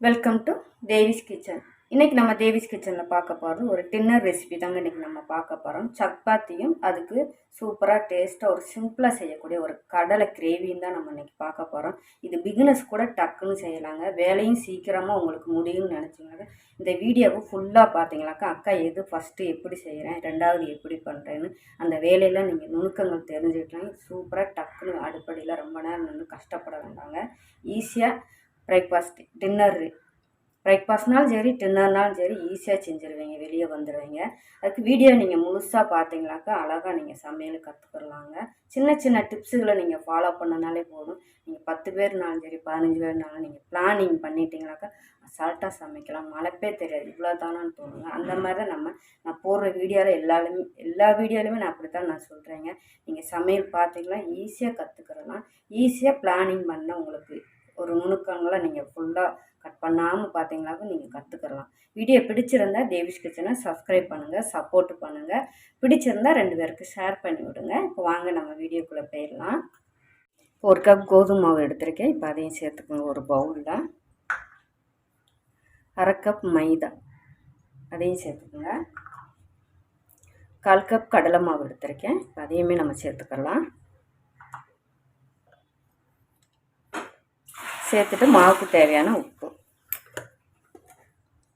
Welcome to Devi's kitchen இன்றைக்கி நம்ம தேவிஸ் கிச்சனில் பார்க்க போகிறது ஒரு டின்னர் ரெசிபி தாங்க இன்னைக்கு நம்ம பார்க்க போகிறோம் சப்பாத்தியும் அதுக்கு சூப்பராக டேஸ்ட்டாக ஒரு சிம்பிளாக செய்யக்கூடிய ஒரு கடலை கிரேவியும் தான் நம்ம இன்றைக்கி பார்க்க போகிறோம் இது பிகினஸ் கூட டக்குன்னு செய்யலாங்க. வேலையும் சீக்கிரமாக உங்களுக்கு முடியும்னு நினச்சிங்கனாக்க இந்த வீடியோவை ஃபுல்லாக பார்த்தீங்களாக்கா அக்கா எது ஃபஸ்ட்டு எப்படி செய்கிறேன் ரெண்டாவது எப்படி பண்ணுறேன்னு அந்த வேலையெல்லாம் நீங்கள் நுணுக்கங்கள் தெரிஞ்சுக்கிட்டாங்க சூப்பராக டக்குன்னு அடுப்படியில் ரொம்ப நேரம் நின்று கஷ்டப்பட வேண்டாங்க. ஈஸியாக பிரேக்ஃபாஸ்ட் டின்னர் பிரேக்ஃபாஸ்ட்னாலும் சரி டின்னர்னாலும் சரி ஈஸியாக செஞ்சுருவீங்க. வெளியே வந்துடுவீங்க அதுக்கு வீடியோ நீங்கள் முழுசாக பார்த்தீங்களாக்கா அழகாக நீங்கள் சமையல் கற்றுக்கிடலாங்க சின்ன சின்ன டிப்ஸுகளை நீங்கள் ஃபாலோ பண்ணனாலே போதும். நீங்கள் பத்து பேர்னாலும் சரி பதினஞ்சு பேர்னாலும் நீங்கள் பிளானிங் பண்ணிட்டீங்களாக்கா அசால்ட்டாக சமைக்கலாம். மழைப்பே தெரியாது. இவ்வளோ தானான்னு தோணுங்க. அந்த மாதிரி தான் நம்ம நான் போடுற வீடியோவில் எல்லாருமே எல்லா வீடியோலையுமே நான் அப்படி தான் நான் சொல்கிறேங்க நீங்கள் சமையல் பார்த்தீங்கன்னா ஈஸியாக கற்றுக்கிறலாம் ஈஸியாக பிளானிங் பண்ண உங்களுக்கு ஒரு நுணுக்கங்களை நீங்கள் ஃபுல்லாக கட் பண்ணாமல் பார்த்தீங்களாக்க நீங்கள் கற்றுக்கலாம் வீடியோ பிடிச்சிருந்தா தேவிஷ் கிச்சனை சப்ஸ்கிரைப் பண்ணுங்கள் சப்போர்ட் பண்ணுங்கள் பிடிச்சிருந்தா ரெண்டு பேருக்கு ஷேர் பண்ணி விடுங்க. இப்போ வாங்க நம்ம வீடியோக்குள்ளே போயிடலாம். இப்போ ஒரு கப் கோதுமை மாவு எடுத்திருக்கேன். இப்போ அதையும் சேர்த்துக்கோங்க ஒரு பவுலில் அரை கப் மைதா. அதையும் சேர்த்துக்கோங்க. கால் கப் கடலை மாவு எடுத்திருக்கேன். இப்போ அதையுமே நம்ம சேர்த்துக்கலாம். சேர்த்துட்டு மாவுக்கு தேவையான உப்பு.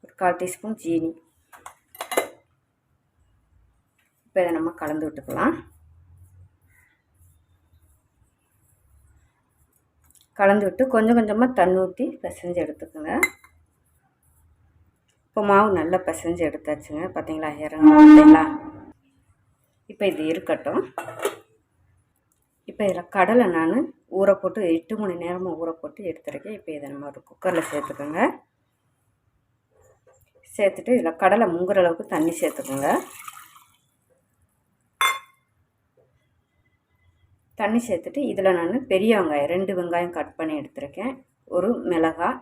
ஒரு கால் டீஸ்பூன் ஜீனி. இப்போ இதை நம்ம கலந்து விட்டுக்கலாம். கலந்து விட்டு கொஞ்சம் கொஞ்சமாக தண்ணி ஊற்றி பிசைஞ்சு எடுத்துக்கோங்க. இப்போ மாவு நல்லா பிசைஞ்சு எடுத்தாச்சுங்க. பார்த்தீங்களா? இறங்க பார்த்தீங்களா இப்போ இது இருக்கட்டும். இப்போ இதில் கடலை நான் ஊற போட்டு எட்டு மணி நேரமாக ஊற போட்டு எடுத்துருக்கேன். இப்போ இதை நம்ம ஒரு குக்கரில் சேர்த்துக்கோங்க. சேர்த்துட்டு இதில் கடலை முங்குற அளவுக்கு தண்ணி சேர்த்துக்கோங்க. தண்ணி சேர்த்துட்டு இதில் நான் பெரிய வெங்காயம் ரெண்டு வெங்காயம் கட் பண்ணி எடுத்திருக்கேன். ஒரு மிளகாய்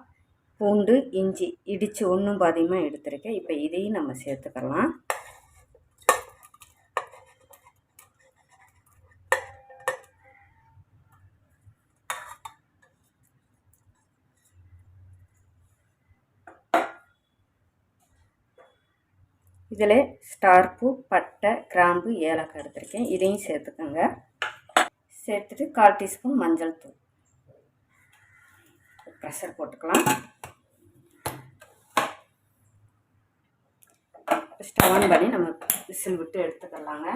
பூண்டு இஞ்சி இடித்து ஒன்றும் பாதியமாக எடுத்திருக்கேன். இப்போ இதையும் நம்ம சேர்த்துக்கலாம். இதில் ஸ்டார் பூ பட்டை கிராம்பு ஏலக்காய் எடுத்திருக்கேன். இதையும் சேர்த்துக்கோங்க. சேர்த்துட்டு கால் டீஸ்பூன் மஞ்சள் தூள். ப்ரெஷர் போட்டுக்கலாம். ஸ்டவ் ஆன் பண்ணி நம்ம விசில் விட்டு எடுத்துக்கலாங்க.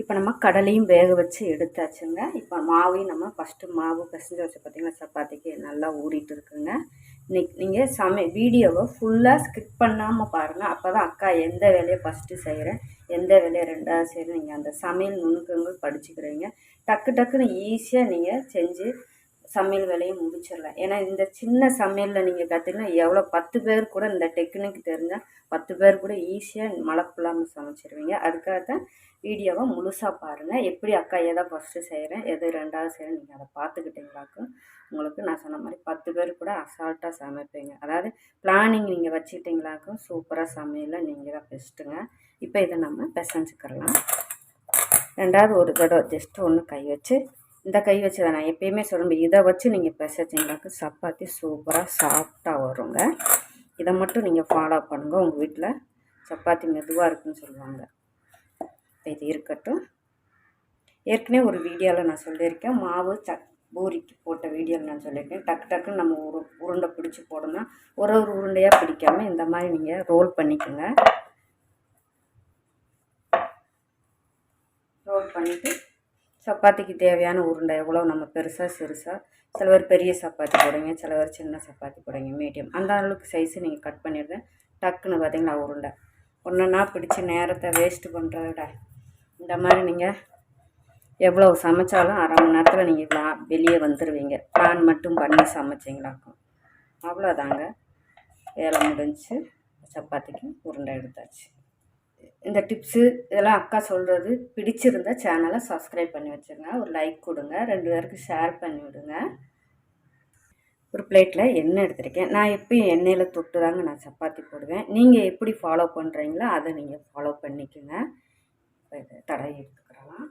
இப்போ நம்ம கடலையும் வேக வச்சு எடுத்தாச்சுங்க. இப்போ மாவையும் நம்ம ஃபஸ்ட்டு மாவு பிசைஞ்சு வச்சு பார்த்திங்கன்னா சப்பாத்திக்கு நல்லா ஊறிட்டு இருக்குங்க. நீங்கள் சமை வீடியோவை ஃபுல்லாக ஸ்கிப் பண்ணாமல் பாருங்கள் அப்போ தான் அக்கா எந்த வேலையை ஃபஸ்ட்டு செய்கிறேன் எந்த வேலையை ரெண்டாவது செய்கிறேன் நீங்கள் அந்த சமையல் நுணுக்கங்கள் படிச்சுக்கிறீங்க. டக்கு டக்குன்னு ஈஸியாக நீங்கள் செஞ்சு சமையல் வேலையை முடிச்சிடலாம் ஏன்னா இந்த சின்ன சமையலில் நீங்கள் கற்றுக்கினா எவ்வளோ பத்து பேர் கூட இந்த டெக்னிக் தெரிஞ்சால் பத்து பேர் கூட ஈஸியாக மழப்பில்லாமல் சமைச்சிருவீங்க. அதுக்காக தான் வீடியோவை முழுசாக பாருங்கள் எப்படி அக்கா எதை ஃபஸ்ட்டு செய்கிறேன் எது ரெண்டாவது செய்கிறேன் நீங்கள் அதை பார்த்துக்கிட்டீங்களாக்கும் உங்களுக்கு நான் சொன்ன மாதிரி பத்து பேர் கூட அசால்ட்டாக சமைப்பீங்க. அதாவது பிளானிங் நீங்கள் வச்சுக்கிட்டீங்களாக்கும் சூப்பராக சமையலில் நீங்கள் தான் பெஸ்ட்டுங்க இப்போ இதை நம்ம பிசைஞ்சுக்கிறலாம். ரெண்டாவது ஒரு தடவை ஜஸ்ட்டு ஒன்று கை வச்சு இந்த கை வச்சு தான் நான் எப்பயுமே சொல்லுவேன். இதை வச்சு நீங்கள் பிசைச்சிங்களாக்கு சப்பாத்தி சூப்பராக சாஃப்டாக வருங்க. இதை மட்டும் நீங்கள் ஃபாலோ பண்ணுங்கள் உங்கள் வீட்டில் சப்பாத்தி மெதுவாக இருக்குன்னு சொல்லுவாங்க. இது இருக்கட்டும். ஏற்கனவே ஒரு வீடியோவில் நான் சொல்லியிருக்கேன். மாவு சக் பூரிக்கு போட்ட வீடியோவில் நான் சொல்லியிருக்கேன். டக்கு டக்குன்னு நம்ம உரு உருண்டை பிடிச்சி போடணும் ஒரு ஒரு உருண்டையாக பிடிக்காமல் இந்த மாதிரி நீங்கள் ரோல் பண்ணிக்கோங்க. ரோல் பண்ணிவிட்டு சப்பாத்திக்கு தேவையான உருண்டை எவ்வளோ நம்ம பெருசாக சிறுசாக சில பேர் பெரிய சப்பாத்தி போடுங்க சில பேர் சின்ன சப்பாத்தி போடுங்க மீடியம் அந்த அளவுக்கு சைஸு நீங்கள் கட் பண்ணிடுறேன் டக்குன்னு பார்த்தீங்களா உருண்டை. ஒன்றுன்னா பிடிச்சி நேரத்தை வேஸ்ட்டு பண்ணுறத விட இந்த மாதிரி நீங்கள் எவ்வளோ சமைச்சாலும் அரை மணி நேரத்தில் நீங்கள் வெளியே வந்துடுவீங்க பிளான் மட்டும் பண்ணி சமைச்சிங்களாக்கும் அவ்வளோதாங்க வேலை முடிஞ்சு சப்பாத்திக்கு உருண்டை எடுத்தாச்சு. இந்த டிப்ஸு இதெல்லாம் அக்கா சொல்கிறது பிடிச்சிருந்தா சேனலை சப்ஸ்கிரைப் பண்ணி வச்சுருங்க. ஒரு லைக் கொடுங்க. ரெண்டு பேருக்கு ஷேர் பண்ணி விடுங்க. ஒரு பிளேட்டில் எண்ணெய் எடுத்திருக்கேன். நான் எப்பயும் எண்ணெயில் தொட்டு தாங்க நான் சப்பாத்தி போடுவேன். நீங்கள் எப்படி ஃபாலோ பண்ணுறீங்களோ அதை நீங்கள் ஃபாலோ பண்ணிக்கோங்க. தடவி எடுத்துக்கிறலாம்.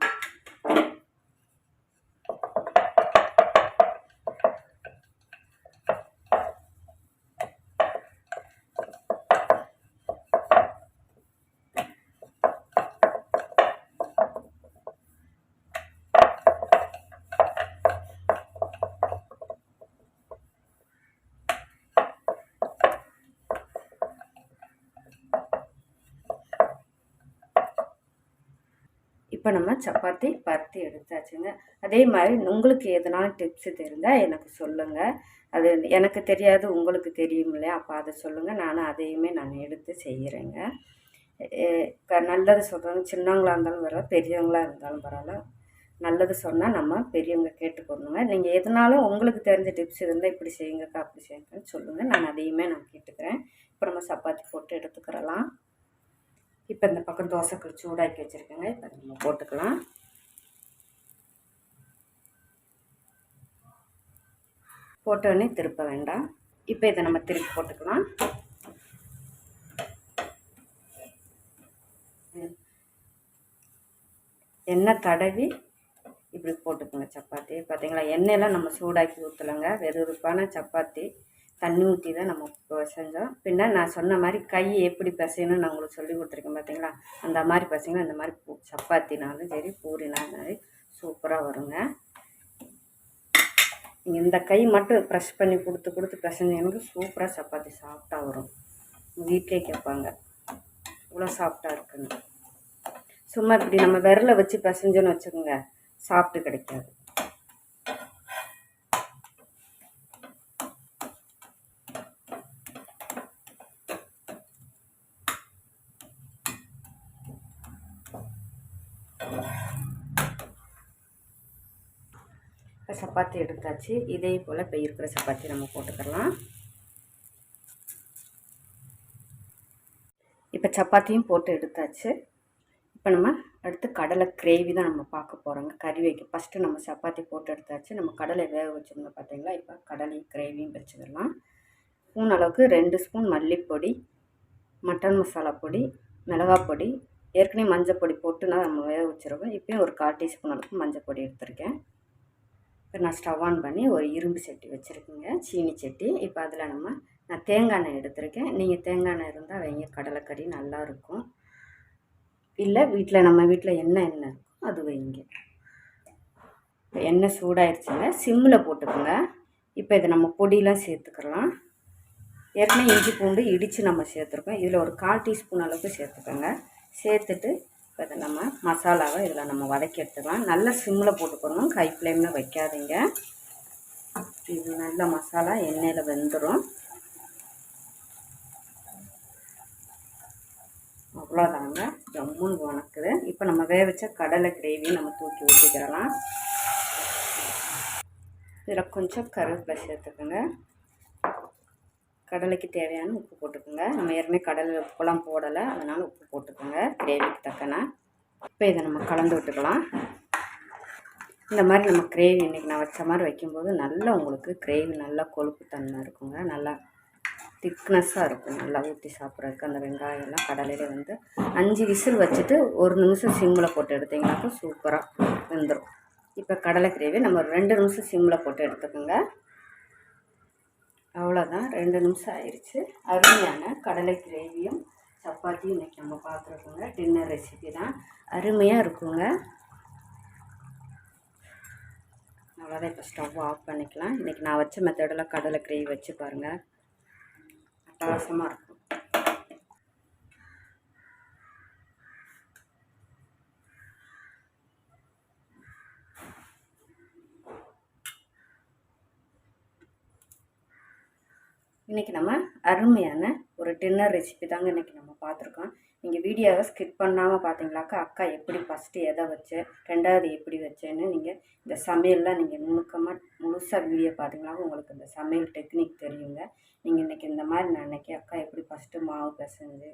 இப்போ நம்ம சப்பாத்தி பருத்தி எடுத்தாச்சுங்க. அதே மாதிரி உங்களுக்கு எதனாலும் டிப்ஸு தெரிந்தால் எனக்கு சொல்லுங்கள் அது எனக்கு தெரியாது உங்களுக்கு தெரியும் இல்லையா? அப்போ அதை சொல்லுங்கள் நானும் அதையுமே நான் எடுத்து செய்கிறேங்க நல்லது சொல்கிறாங்க சின்னவங்களாக இருந்தாலும் பரவாயில்ல பெரியவங்களாக இருந்தாலும் பரவாயில்ல. நல்லது சொன்னால் நம்ம பெரியவங்க கேட்டுக்கொள்ளுங்க நீங்கள் எதனாலும் உங்களுக்கு தெரிஞ்ச டிப்ஸ் இருந்தால் இப்படி செய்யுங்கக்கா அப்படி செய்யுங்கன்னு சொல்லுங்கள் நான் அதையுமே நான் கேட்டுக்கிறேன். இப்போ நம்ம சப்பாத்தி போட்டு எடுத்துக்கிறலாம். இப்போ இந்த பக்கம் தோசைக்கல் சூடாக்கி வச்சுருக்கேங்க. இப்போ நம்ம போட்டுக்கலாம். போட்டோடனே திருப்ப வேண்டாம். இப்போ இதை நம்ம திருப்பி போட்டுக்கலாம். எண்ணெய் தடவி இப்படி போட்டுக்கோங்க சப்பாத்தி. பார்த்தீங்களா? எண்ணெயெல்லாம் நம்ம சூடாக்கி ஊற்றலைங்க வெறுப்பான சப்பாத்தி. தண்ணி ஊற்றி தான் நம்ம பிசைஞ்சோம். பின்ன நான் சொன்ன மாதிரி கை எப்படி பிசையணும்னு நான் உங்களுக்கு சொல்லி கொடுத்துருக்கேன் பார்த்தீங்களா அந்த மாதிரி பசங்க இந்த மாதிரி பூ சப்பாத்தினாலும் சரி பூரினாலும் சூப்பராக வருங்க. நீங்கள் இந்த கை மட்டும் ப்ரெஷ் பண்ணி கொடுத்து கொடுத்து பிசைஞ்சவங்களுக்கு சூப்பராக சப்பாத்தி சாஃப்டாக வரும். வீட்டிலே கேட்பாங்க. இவ்வளோ சாஃப்டாக இருக்குங்க சும்மா இப்படி நம்ம விரலை வச்சு பிசைஞ்சோன்னு வச்சுக்கோங்க சாப்பிட்டு கிடைக்காது. இப்போ சப்பாத்தி எடுத்தாச்சு. இதே போல் இப்போ இருக்கிற சப்பாத்தி நம்ம போட்டுக்கலாம். இப்போ சப்பாத்தியும் போட்டு எடுத்தாச்சு. இப்போ நம்ம அடுத்து கடலை கிரேவி தான் நம்ம பார்க்க போகிறோங்க கறி வைக்க. ஃபஸ்ட்டு நம்ம சப்பாத்தி போட்டு எடுத்தாச்சு. நம்ம கடலை வேக வச்சுருந்தோம் பார்த்தீங்களா? இப்போ கடலை கிரேவியும் வச்சுக்கலாம். ஸ்பூன் அளவுக்கு ரெண்டு ஸ்பூன் மல்லிப்பொடி மட்டன் மசாலா பொடி மிளகாப்பொடி ஏற்கனவே மஞ்சள் பொடி போட்டு நான் நம்ம வேக வச்சுருக்கோம். இப்போயும் ஒரு கால் டீஸ்பூன் அளவுக்கு மஞ்சள் பொடி எடுத்திருக்கேன். இப்போ நான் ஸ்டவ் ஆன் பண்ணி ஒரு இரும்பு சட்டி வச்சுருக்கேங்க. சீனி சட்டி. இப்போ அதில் நம்ம நான் தேங்காய் எண்ணெய் எடுத்திருக்கேன். நீங்கள் தேங்காய் எண்ணெய் இருந்தால் வைங்க. கடலைக்கறி நல்லாயிருக்கும். இல்லை வீட்டில் நம்ம வீட்டில் என்ன எண்ணெய் இருக்கும் அது வைங்க. இப்போ எண்ணெய் சூடாயிருச்சுங்க. சிம்மில் போட்டுக்கோங்க. இப்போ இதை நம்ம பொடியெலாம் சேர்த்துக்கலாம். ஏற்கனவே இஞ்சி பூண்டு இடித்து நம்ம சேர்த்துருக்கோம். இதில் ஒரு கால் டீஸ்பூன் அளவுக்கு சேர்த்துக்கோங்க. சேர்த்துட்டு இப்போ அதை நம்ம மசாலாவை இதில் நம்ம வதக்கி எடுத்துக்கலாம். நல்லா சிம்மில் போட்டுக்கணும் கை ஃப்ளேமில் வைக்காதீங்க. இது நல்ல மசாலா எண்ணெயில் வெந்துடும் அவ்வளோதாங்க. ஜம்முன்னு வணக்குது. இப்போ நம்ம வேக வச்ச கடலை கிரேவி நம்ம தூக்கி ஊற்றிக்கிறலாம் இதில் கொஞ்சம் கருவேப்பிலை சேர்த்துக்கோங்க. கடலைக்கு தேவையான உப்பு போட்டுக்கோங்க. நம்ம ஏற்கனவே கடலை உப்புலாம் போடலை. அதனால் உப்பு போட்டுக்கோங்க. கிரேவிக்கு தக்கன. இப்போ இதை நம்ம கலந்து விட்டுக்கலாம். இந்த மாதிரி நம்ம கிரேவி இன்றைக்கி நான் வச்ச மாதிரி வைக்கும்போது நல்லா உங்களுக்கு கிரேவி நல்லா கொழுப்பு தன்மை இருக்குங்க. நல்லா திக்னஸ்ஸாக இருக்கும். நல்லா ஊற்றி சாப்பிட்றதுக்கு அந்த வெங்காயம் எல்லாம் கடலையிலே வந்து அஞ்சு விசில் வச்சுட்டு ஒரு நிமிஷம் சிம்மில் போட்டு எடுத்திங்கனாக்கா சூப்பராக வெந்துடும் இப்போ கடலை கிரேவி நம்ம ரெண்டு நிமிஷம் சிம்மில் போட்டு எடுத்துக்கோங்க. அவ்வளோதான். ரெண்டு நிமிஷம் ஆயிடுச்சு. அருமையான கடலை கிரேவியும் சப்பாத்தியும் இன்றைக்கி நம்ம பார்த்துருக்கோங்க. டின்னர் ரெசிபி தான். அருமையாக இருக்குங்க. அவ்வளோதான். இப்போ ஸ்டவ் ஆஃப் பண்ணிக்கலாம். இன்றைக்கி நான் வச்ச மெத்தடில் கடலை கிரேவி வச்சு பாருங்கள் அட்டகாசமாக இருக்கும். இன்றைக்கி நம்ம அருமையான ஒரு டின்னர் ரெசிபி தாங்க இன்றைக்கி நம்ம பார்த்துருக்கோம். நீங்கள் வீடியோவை ஸ்கிப் பண்ணாமல் பார்த்தீங்களாக்கா அக்கா எப்படி ஃபஸ்ட்டு எதை வச்சு ரெண்டாவது எப்படி வச்சேன்னு நீங்கள் இந்த சமையல்லாம் நீங்கள் நுணுக்கமாக முழுசாக வீடியோ பார்த்தீங்களாக்கா உங்களுக்கு இந்த சமையல் டெக்னிக் தெரியுங்க. நீங்கள் இன்றைக்கி இந்த மாதிரி நான் இன்றைக்கி அக்கா எப்படி ஃபஸ்ட்டு மாவு பிசைஞ்சு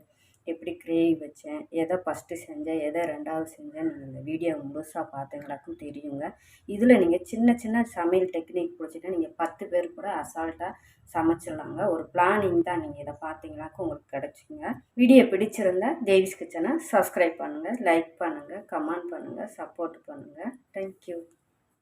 எப்படி கிரேவி வச்சேன் எதை ஃபஸ்ட்டு செஞ்சேன் எதை ரெண்டாவது செஞ்சேன் நீங்கள் இந்த வீடியோ முழுசாக பார்த்தீங்களாக்கும் தெரியுங்க. இதில் நீங்கள் சின்ன சின்ன சமையல் டெக்னிக் பிடிச்சிட்டா நீங்கள் பத்து பேர் கூட அசால்ட்டாக சமைச்சிடலாங்க ஒரு பிளானிங் தான் நீங்கள் இதை பார்த்தீங்களாக்கும் உங்களுக்கு கிடச்சிங்க. வீடியோ பிடிச்சிருந்தா தேவிஸ் கிச்சனை சப்ஸ்கிரைப் பண்ணுங்கள் லைக் பண்ணுங்கள் கமெண்ட் பண்ணுங்கள் சப்போர்ட் பண்ணுங்கள் தேங்க்யூ